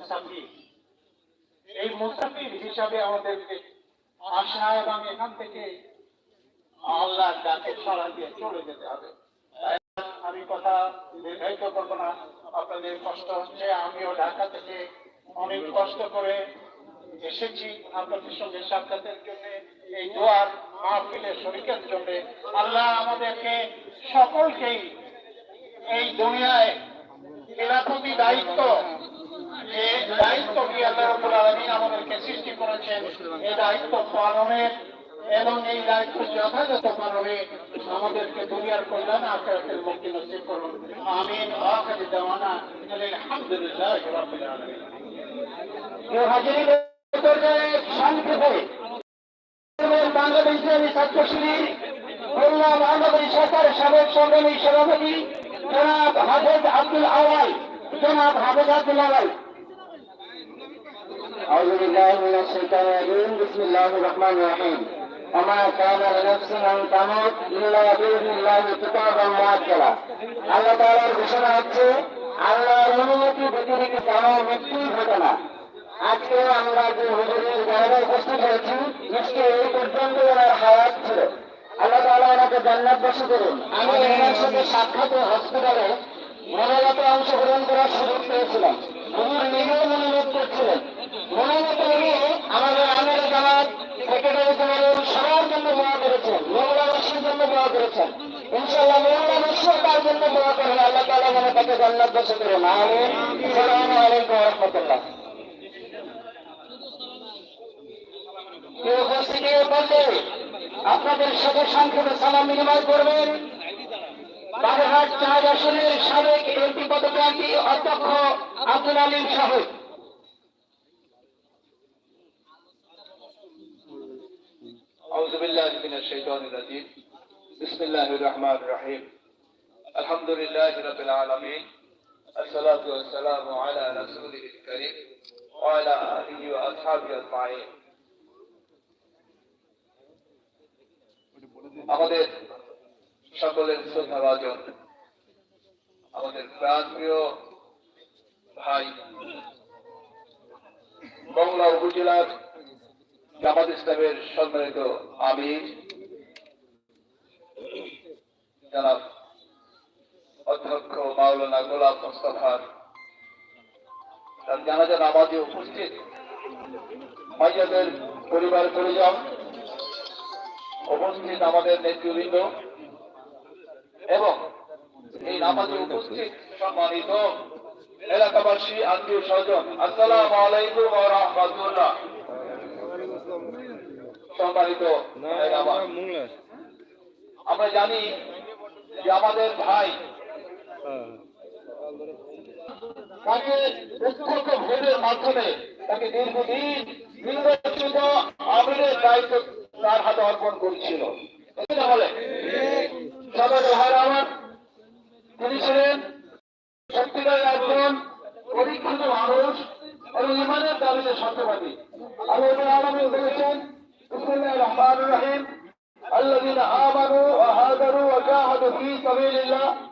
মুসাফির এই মুসাফির হিসাবে আমাদেরকে আসা এবং এখান থেকে আল্লাহর ডাকে সারা দিয়ে চলে যেতে হবে। আমি কথা দীর্ঘায়িত করব না। আপনাদের কষ্ট হচ্ছে, আমিও ঢাকা থেকে অনেক কষ্ট করে এসেছি আপনাদের সঙ্গে সাক্ষাতের জন্য। এই দোয়ার মাহফিলের শরিকের জন্য আল্লাহ আমাদেরকে সকলকেই এই দুনিয়ায় খেলাফতি দায়িত্ব যে দায়িত্ব কি আল্লাহ রাব্বুল আলামিন আমাদেরকে সৃষ্টি করেছেন, এই দায়িত্ব পালনের এবং এই দায়িত্ব যথাযথ পালনে আমাদেরকে দুনিয়ার কল্যাণ আখেরাতের মুক্তি নসিব করুন। আমিন। আখির দাওয়ানা আলহামদুলিল্লাহ রাব্বিল আলামিন। সভাপতি জনাব হাফেজ আব্দুল আওয়াল। জনাব হাফেজ আব্দুল আওয়াল أعوذ بالله من الشيطان الرجيم بسم الله الرحمن الرحيم وما كان لنفس أن تموت إلا بإذن الله كتابا مؤجلا আল্লাহ তাআলার ঘোষণা হচ্ছে আল্লাহর অনুমতি ব্যতিরিক্ত কারো মৃত্যুই ঘটে না আজকে আমরা যে হুজুরের জায়গায় উপস্থিত হয়েছি নিশ্চয়ই এই পর্যন্ত ওনার হায়াত ছিল আল্লাহ তাআলা ওনাকে জান্নাত বসে করুন আমি ওনার সাথে সাক্ষাৎ হসপিটালে মনোনত অংশগ্রহণ করার সুযোগ পেয়েছিলাম হুজুর নিজেও মনোনীত করছিলেন করেছেন ইনশাআল্লাহ মঙ্গলাবাসীও তার জন্য দোয়া করেন আল্লাহ তাআলা যেন তাকে জান্নাত বসে করুন আমিন আসসালামু আলাইকুম ওয়া রাহমাতুল্লাহ কেউ উপস্থিতি বললে আপনাদের সাথে সংক্ষেপে সালাম বিনিময় করবেন বাগেরহাট চার আসনের সাবেক এমপি পদপ্রার্থী অধ্যক্ষ আব্দুল আলিম সাহেব أعوذ بالله من الشيطان الرجيم بسم الله الرحمن الرحيم الحمد لله رب العالمين الصلاة والسلام على رسوله الكريم وعلى آله وأصحابه أجمعين আমাদের সকলের শ্রদ্ধাভাজন আমাদের প্রাণপ্রিয় ভাই মংলা উপজেলার জামাত ইসলামের সম্মানিত আমির জনাব অধ্যক্ষ মাওলানা গোলাপ মোস্তফার। তার জানাজা নামাজে উপস্থিত। মাইয়াদের পরিবার পরিজন উপস্থিত আমাদের নেতৃবৃন্দ এবং এই নামাজে উপস্থিত সম্মানিত এলাকাবাসী, আত্মীয় স্বজন। আসসালামু আলাইকুম রাহমাতুল্লাহ। সম্মানিত আমরা জানি যে আমাদের ভাই তাকে ঐক্যত ভোটের মাধ্যমে তাকে দীর্ঘদিন নির্বাচিত আমিরের দায়িত্ব তার হাতে অর্পণ করছিল। তিনি ছিলেন সত্যিকারের একজন পরীক্ষিত মানুষ এবং ইমানের দাবিতে সত্যবাদী। আল্লাহ আলমী বলেছেন রহমান রহিম। আল্লাহ আহ মানুষ الذين آمنوا وهاجروا وجاهدوا في سبيل الله والذين أوحينا